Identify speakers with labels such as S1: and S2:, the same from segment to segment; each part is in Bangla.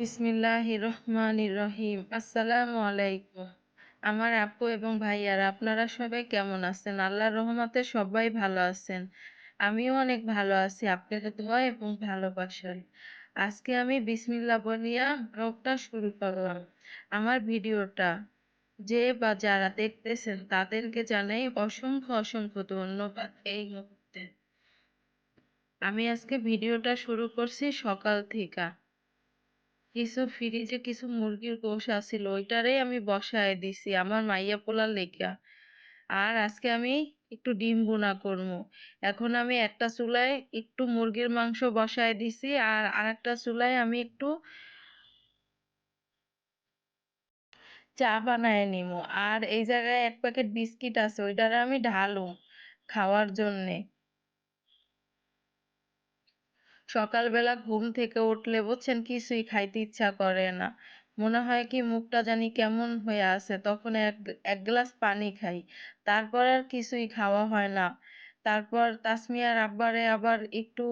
S1: বিসমিল্লাহির রহমানির রহিম আসসালামু আলাইকুম আমার আপু এবং ভাইয়ারা, আপনারা সবাই কেমন আছেন? আল্লাহর রহমতে সবাই ভালো আছেন। আমিও অনেক ভালো আছি। আপনাদের দোয়া এবং ভালোবাসায় আজকে আমি বিসমিল্লাহ বলিয়া ব্লগটা শুরু করলাম। আমার ভিডিওটা যে বা যারা দেখতেছেন, তাদেরকে জানাই অসংখ্য অসংখ্য ধন্যবাদ এই মুহূর্তে। আমি আজকে ভিডিওটা শুরু করছি সকাল থেকে। কিছু ফ্রিজে কিছু মুরগির গোশ আছিল, ওইটারে আমি বসায় দিছি আমার মাইয়া পোলার লেগা আর আজকে আমি একটু ডিম বোনা করব এখন আমি একটা চুলায় একটু মুরগির মাংস বসায় দিছি আর আরেকটা চুলায় আমি একটু চা বানায় নিমু। আর এই জায়গায় এক প্যাকেট বিস্কিট আছে, ওইটারে আমি ঢালু খাওয়ার জন্যে। সকালবেলা ঘুম থেকে উঠলে বুঝছেন কিছুই খাইতে ইচ্ছা করে না। মনে হয় কি মুখটা জানি কেমন হয়ে আছে, তখন এক এক গ্লাস পানি খাই। তারপর আর কিছুই খাওয়া হয় না। তারপর তাসমিয়ার আব্বারে আবার একটু,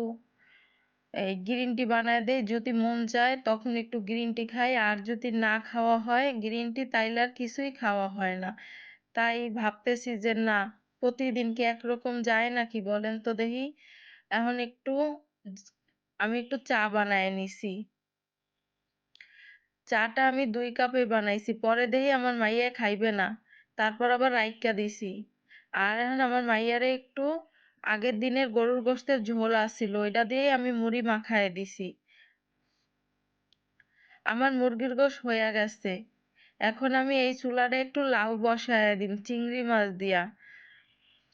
S1: এই গ্রিন টি বানায় দেই যদি মন চায় তখন একটু গ্রিন টি খাই। আর যদি না খাওয়া হয় গ্রিন টি তাইলে আর কিছুই খাওয়া হয় না। তাই ভাবতেছি যে না, প্রতিদিন কি একরকম যায় নাকি বলেন তো দেখি। এখন একটু আমি একটু চা বানায় নিছি। চাটা আমি দুই কাপে বানাইছি, পরে দেখি আমার মাইয়া খাইবে না। তারপর আবার রাইখা দিছি। আর এখন আমার মাইয়ারে একটু আগের দিনের গরুর গোশতের ঝোল আছিল, ওইটা দিয়ে আমি মুড়ি মাখায় দিছি। আমার মুরগির গোশ হইয়া গেছে। এখন আমি এই চুলাটা একটু লাউ বসায় দিম, চিংড়ি মাছ দিয়া।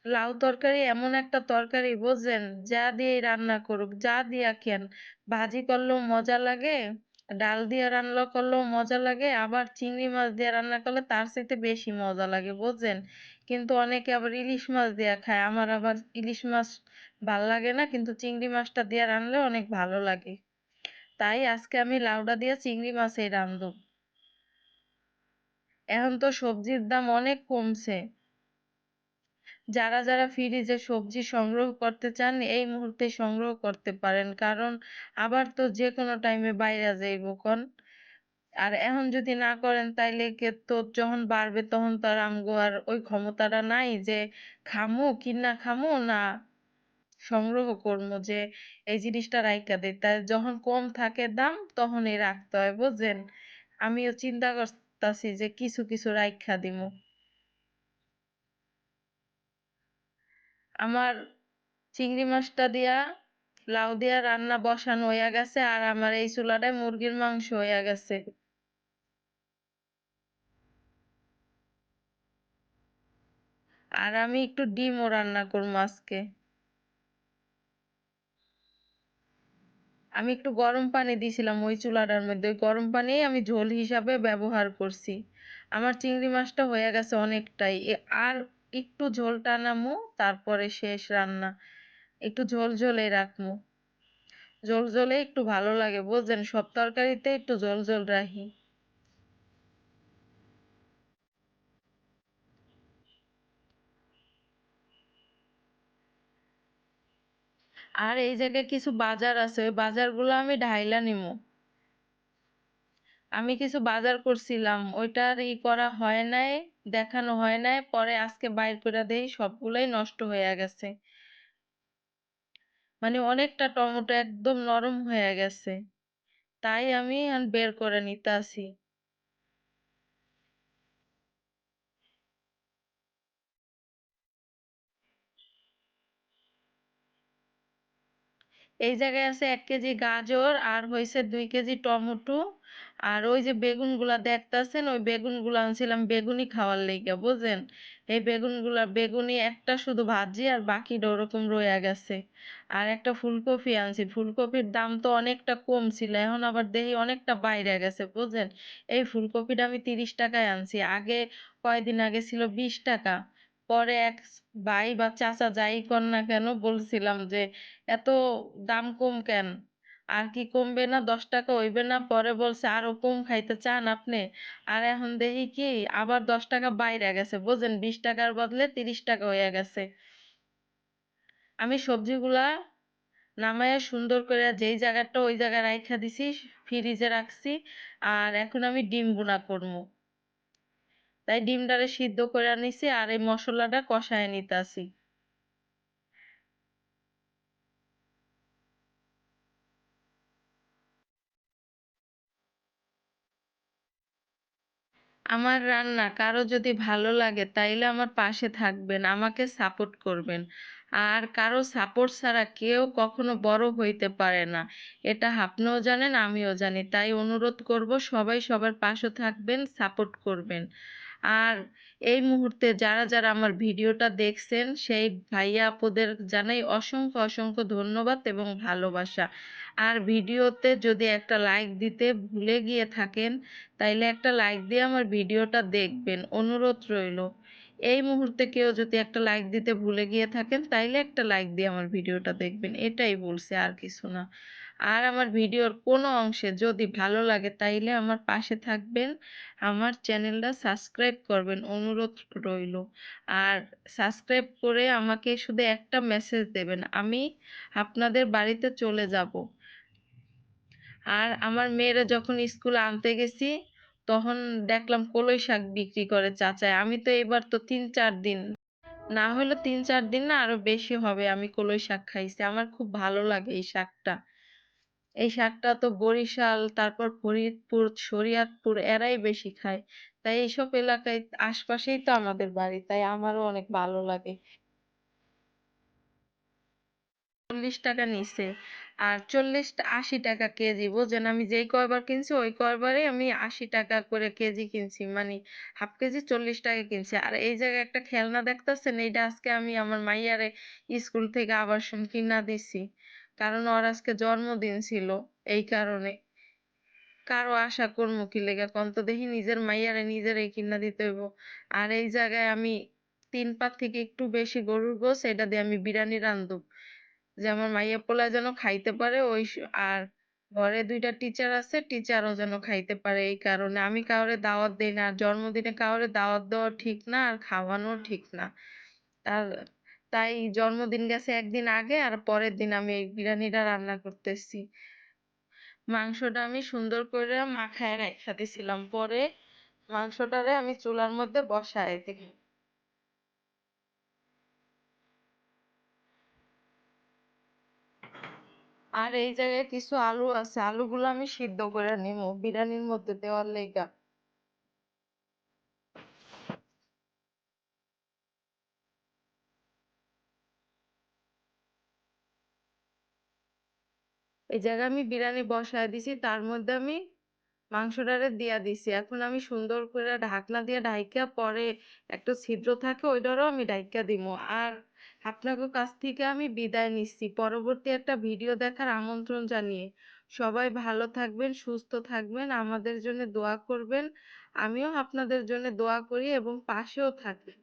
S1: লাউ তরকারি এমন একটা তরকারি বোঝেন যা দিয়ে রান্না করুক, যা দিয়া কেন ভাজি করলেও মজা লাগে, ডাল দিয়ে রান্না করলেও মজা লাগে, আবার চিংড়ি মাছ দিয়ে রান্না করলে তার চাইতে বেশি মজা লাগে বুঝছেন কিন্তু অনেকে আবার ইলিশ মাছ দিয়ে খায়, আমার আবার ইলিশ মাছ ভালো লাগে না, কিন্তু চিংড়ি মাছটা দিয়ে রানলে অনেক ভালো লাগে। তাই আজকে আমি লাউডা দিয়ে চিংড়ি মাছই রান্ধব এখন তো সবজির দাম অনেক কমছে। যারা যারা ফ্রিজে সবজি সংগ্রহ করতে চান, এই মুহূর্তে সংগ্রহ করতে পারেন। কারণ আবার তো যে কোনো টাইমে বাইরে যাইব কোন। আর এখন যদি না করেন, তাইলে কে তো যখন বাড়বে তখন তো আর আমগো আর ওই ক্ষমতাটা নাই যে খামু কিনা খামু না সংগ্রহ করব যে এই জিনিসটা রাইখা দেই তাই যখন কম থাকে দাম, তখনই রাখতে হয়, বুঝছেন? আমিও চিন্তা করতাছি যে কিছু কিছু রাইখা দিমু। আমার চিংড়ি মাছটা দিয়া, লাউ দিয়া রান্না বসানো হইয়া গেছে আর আমার এই চুলাটায় মুরগির মাংস হইয়া গেছে। আর আমি একটু ডিমও রান্না করব আজকে। আমি একটু গরম পানি দিয়েছিলাম ওই চুলাটার মধ্যে। ওই গরম পানি আমি ঝোল হিসাবে ব্যবহার করছি। আমার চিংড়ি মাছটা হয়ে গেছে অনেকটাই। আর একটু ঝোলটা নামু তারপরে শেষ রান্না। একটু ঝোল ঝোলে রাখব ঝোল ঝোলে একটু ভালো লাগে বুঝছেন সব তরকারিতে একটু ঝোল ঝোল রাখি। আর এই জায়গায় কিছু বাজার আছে, ওই বাজারগুলো আমি ঢাইলা নিমু। আমি কিছু বাজার করছিলাম, ওইটার ই করা হয় নাই। দেখানো হয় নাই, পরে আজকে বাইর করে দেই, সবগুলাই নষ্ট হয়ে গেছে। মানে অনেকটা টমেটো একদম নরম হয়ে গেছে। তাই আমি বের করে নিতে আসি। এই জায়গায় আছে এক কেজি গাজর আর হয়েছে দুই কেজি টমেটো। আর ওই যে বেগুনগুলা দেখতেছেন, ওই বেগুনগুলা আনছিলাম বেগুনি খাওয়ার লেগে বুঝছেন এই বেগুনগুলা বেগুনি একটা শুধু ভাজি আর বাকিটা ওরকম রয়ে গেছে। আর একটা ফুলকপি আনছি, ফুলকপির দাম তো অনেকটা কম ছিল, এখন আবার দেখি অনেকটা বাইরে গেছে বুঝছেন এই ফুলকপিটা আমি তিরিশ টাকায় আনছি, আগে কয়দিন আগে ছিল বিশ টাকা, পরে এক ভাই বা চাচা যাই কর না কেন বলছিলাম যে, এত দাম কম কেন? আর কি কমবে না, দশ টাকা হইবে না, পরে বলছে আরও কম খাইতে চান আপনি। আর এখন দেখি কি, আবার দশ টাকা বাইরে গেছে, বুঝেন? বিশ টাকার বদলে তিরিশ টাকা হয়ে গেছে। আমি সবজিগুলা নামাইয়া সুন্দর করে যেই জায়গাটা ওই জায়গায় রাইখা দিছি, ফ্রিজে রাখছি, আর এখন আমি ডিম ভুনা করব তাই ডিমটারে সিদ্ধ করে নিছি, আর এই মশলাটা কষায় নিতে নিতাছি। আমার রান্না কারও যদি ভালো লাগে তাইলে আমার পাশে থাকবেন, আমাকে সাপোর্ট করবেন। আর কারও সাপোর্ট ছাড়া কেউ কখনো বড় হইতে পারে না। এটা আপনিও জানেন, আমিও জানি। তাই অনুরোধ করব সবাই সবার পাশে থাকবেন, সাপোর্ট করবেন। আর এই মুহূর্তে যারা যারা আমার ভিডিওটা দেখছেন, সেই ভাইয়া আপুদের জানাই অসংখ্য অসংখ্য ধন্যবাদ এবং ভালোবাসা। আর ভিডিওতে যদি একটা লাইক দিতে ভুলে গিয়ে থাকেন, তাইলে একটা লাইক দিয়ে আমার ভিডিওটা দেখবেন। অনুরোধ রইল। এই মুহূর্তে কেউ যদি একটা লাইক দিতে ভুলে গিয়ে থাকেন, তাইলে একটা লাইক দিয়ে আমার ভিডিওটা দেখবেন। এটাই বলছে, আর কিছু না। আর আমার ভিডিওর কোনো অংশে যদি ভালো লাগে তাইলে আমার পাশে থাকবেন। আমার চ্যানেলটা সাবস্ক্রাইব করবেন, অনুরোধ রইল। আর সাবস্ক্রাইব করে আমাকে শুধু একটা মেসেজ দেবেন, আমি আপনাদের বাড়িতে চলে যাব। আর আমার মেয়েরা যখন স্কুলে আনতে গেছি, তখন দেখলাম কলই শাক বিক্রি করে চাচায়। আমি তো এবার তো তিন চার দিন, না হলে তিন চার দিন না আরও বেশি হবে আমি কলই শাক খাইছি। আমার খুব ভালো লাগে এই শাকটা। এই শাকটা তো বরিশাল, তারপর ফরিদপুর, শরীয়তপুর এরাই বেশি খায়। তাই এইসব এলাকায় আশপাশেই তো আমাদের বাড়ি, তাই আমারও অনেক ভালো লাগে। চল্লিশ টাকা নিছে, আর চল্লিশ আশি টাকা কেজি, বুঝছেন? আমি যেই কয়বার কিনছি, ওই কয়বারে আমি আশি টাকা করে কেজি কিনছি মানে হাফ কেজি চল্লিশ টাকা কিনছি। আর এই জায়গায় একটা খেলনা দেখতেছেন, এইটা আজকে আমি আমার মাইয়ারে স্কুল থেকে আবাসন কিনা দিছি। কারণ ওর আজকে জন্মদিন ছিল, এই কারণে। কারও আশা করব কি লেগা? কোন তো দেখি নিজের মাইয়ারে নিজেরই কিনা দিতে হইব। আর এই জায়গায় আমি তিন পাত থেকে একটু বেশি গরুর গোস এটা দিয়ে আমি বিরিয়ানি রান্ধব যে আমার মাইয়া পোলা যেন খাইতে পারে, ওই আর ঘরে দুইটা টিচার আছে টিচারও যেন খাইতে পারে এই কারণে। আমি কাউরে দাওয়াত দেই না, আর জন্মদিনে কাউরে দাওয়াত দেওয়া ঠিক না, আর খাওয়ানো ঠিক না। আর তাই জন্মদিন গেছে একদিন আগে আর পরের দিন আমি এই বিরিয়ানিটা রান্না করতেছি। মাংসটা আমি সুন্দর করে মাখায় রাইখা দিছিলাম। পরে মাংসটারে আমি চুলার মধ্যে বসায় দিই। আর এই জায়গায় কিছু আলু আছে, আলুগুলো আমি সিদ্ধ করে নিবো বিরিয়ানির মধ্যে দেওয়ার লেগা এই জায়গায় আমি বিরিয়ানি বসায় দিছি, তার মধ্যে আমি মাংসটারে দিয়া দিছি। এখন আমি সুন্দর করে ঢাকনা দিয়ে ঢাইকা পরে একটা ছিদ্র থাকে, ওইটারও আমি ঢাইকা দিব আর আপনাদের কাছ থেকে আমি বিদায় নিচ্ছি। পরবর্তী একটা ভিডিও দেখার আমন্ত্রণ জানিয়ে। সবাই ভালো থাকবেন, সুস্থ থাকবেন, আমাদের জন্য দোয়া করবেন। আমিও আপনাদের জন্য দোয়া করি এবং পাশেও থাকবেন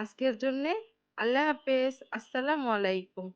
S1: আজকের জন্যে আল্লাহ হাফেজ। আসসালামু আলাইকুম।